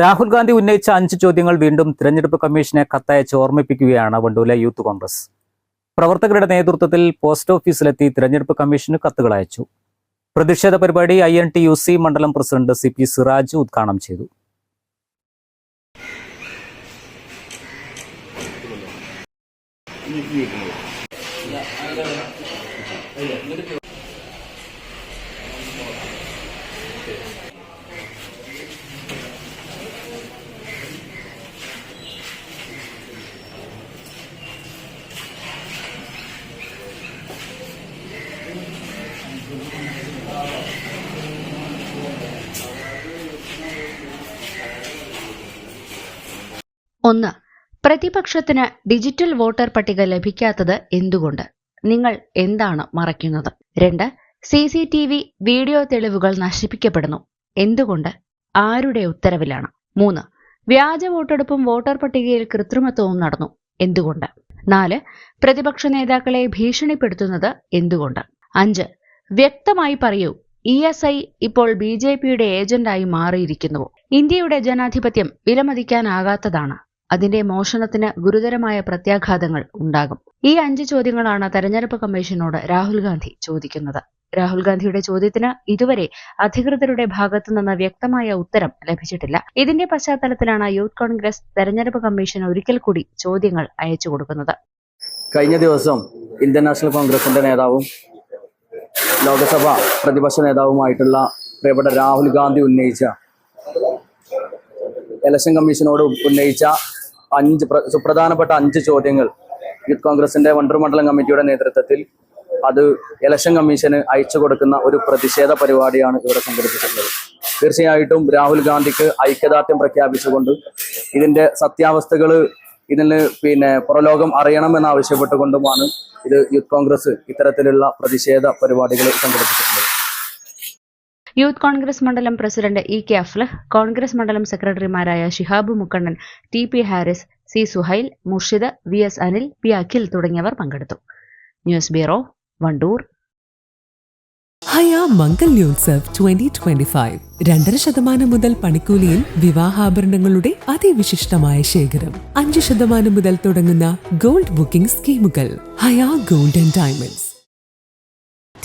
Rahul Gandhi ഉന്നയിച്ച അഞ്ച് ചോദ്യങ്ങൾ വീണ്ടും തിരഞ്ഞെടുപ്പ് കമ്മീഷനെ കത്തയച്ച് ഓർമ്മിപ്പിക്കുകയാണ് വണ്ടൂലെ യൂത്ത് കോൺഗ്രസ്. പ്രവർത്തകരുടെ നേതൃത്വത്തിൽ പോസ്റ്റ് ഓഫീസിലെത്തി തിരഞ്ഞെടുപ്പ് കമ്മീഷന് കത്തുകൾ അയച്ചു. പ്രതിഷേധ പരിപാടി I N T U C മണ്ഡലം പ്രസിഡന്റ് സി പി സിറാജ് ഉദ്ഘാടനം ചെയ്തു. ഒന്ന്. പ്രതിപക്ഷത്തിന് ഡിജിറ്റൽ വോട്ടർ പട്ടിക ലഭിക്കാത്തത് എന്തുകൊണ്ട്? നിങ്ങൾ എന്താണ് മറയ്ക്കുന്നത്? രണ്ട്. C C T V video തെളിവുകൾ നശിപ്പിക്കപ്പെടുന്നു. എന്തുകൊണ്ട്? ആരുടെ ഉത്തരവിലാണ്? മൂന്ന്. വ്യാജ വോട്ടെടുപ്പും വോട്ടർ പട്ടികയിൽ കൃത്രിമത്വവും നടന്നു. എന്തുകൊണ്ട്? നാല്. പ്രതിപക്ഷ നേതാക്കളെ ഭീഷണിപ്പെടുത്തുന്നത് എന്തുകൊണ്ട്? അഞ്ച്. വ്യക്തമായി പറയൂ. ഇ എസ് ഐ ഇപ്പോൾ ബി ജെ പിയുടെ ഏജന്റായി മാറിയിരിക്കുന്നുവോ ഇന്ത്യയുടെ ജനാധിപത്യം വിലമതിക്കാനാകാത്തതാണ്. അതിന്റെ മോഷണത്തിന് ഗുരുതരമായ പ്രത്യാഘാതങ്ങൾ ഉണ്ടാകും. ഈ അഞ്ച് ചോദ്യങ്ങളാണ് തെരഞ്ഞെടുപ്പ് കമ്മീഷനോട് രാഹുൽ ഗാന്ധി ചോദിക്കുന്നത്. രാഹുൽ ഗാന്ധിയുടെ ചോദ്യത്തിന് ഇതുവരെ അധികൃതരുടെ ഭാഗത്തു നിന്ന് വ്യക്തമായ ഉത്തരം ലഭിച്ചിട്ടില്ല. ഇതിന്റെ പശ്ചാത്തലത്തിലാണ് യൂത്ത് കോൺഗ്രസ് തെരഞ്ഞെടുപ്പ് കമ്മീഷൻ ഒരിക്കൽ കൂടി ചോദ്യങ്ങൾ അയച്ചു കൊടുക്കുന്നത്. കഴിഞ്ഞ ദിവസം ഇന്ത്യൻ നാഷണൽ കോൺഗ്രസിന്റെ നേതാവും ലോകസഭ പ്രതിപക്ഷ നേതാവുമായിട്ടുള്ള പ്രിയപ്പെട്ട രാഹുൽ ഗാന്ധി ഉന്നയിച്ച ഇലക്ഷൻ കമ്മീഷനോട് ഉന്നയിച്ച അഞ്ച് പ്ര- സുപ്രധാനപ്പെട്ട അഞ്ച് ചോദ്യങ്ങൾ യൂത്ത് കോൺഗ്രസിന്റെ വണ്ടൂർ മണ്ഡലം കമ്മിറ്റിയുടെ നേതൃത്വത്തിൽ അത് ഇലക്ഷൻ കമ്മീഷന് അയച്ചു കൊടുക്കുന്ന ഒരു പ്രതിഷേധ പരിപാടിയാണ് ഇവിടെ സംഘടിപ്പിച്ചിട്ടുള്ളത്. തീർച്ചയായിട്ടും രാഹുൽ ഗാന്ധിക്ക് ഐക്യദാർഢ്യം പ്രഖ്യാപിച്ചുകൊണ്ട് ഇതിന്റെ സത്യാവസ്ഥകൾ ഇതിന് പിന്നെ പുറലോകം അറിയണമെന്ന് ആവശ്യപ്പെട്ടുകൊണ്ടുമാണ് ഇത് യൂത്ത് കോൺഗ്രസ് ഇത്തരത്തിലുള്ള പ്രതിഷേധ പരിപാടികൾ സംഘടിപ്പിച്ചിട്ടുള്ളത്. യൂത്ത് കോൺഗ്രസ് മണ്ഡലം president E K Aflah Congress മണ്ഡലം സെക്രട്ടറിമാരായ Shihab Mukkannan T P Haris C Suhail Murshid V S Anil P Akhil തുടങ്ങിയവർ പങ്കെടുത്തു. News bureau Wandoor. ഹയാ മംഗല്യോത്സവ് ട്വന്റി ട്വന്റി ഫൈവ് രണ്ടര ശതമാനം മുതൽ പണിക്കൂലിയിൽ വിവാഹാഭരണങ്ങളുടെ അതിവിശിഷ്ടമായ ശേഖരം. അഞ്ച് ശതമാനം മുതൽ തുടങ്ങുന്ന ഗോൾഡ് ബുക്കിംഗ് സ്കീമുകൾ. ഹയാ ഗോൾഡ് ആൻഡ് ഡയമണ്ട്സ്.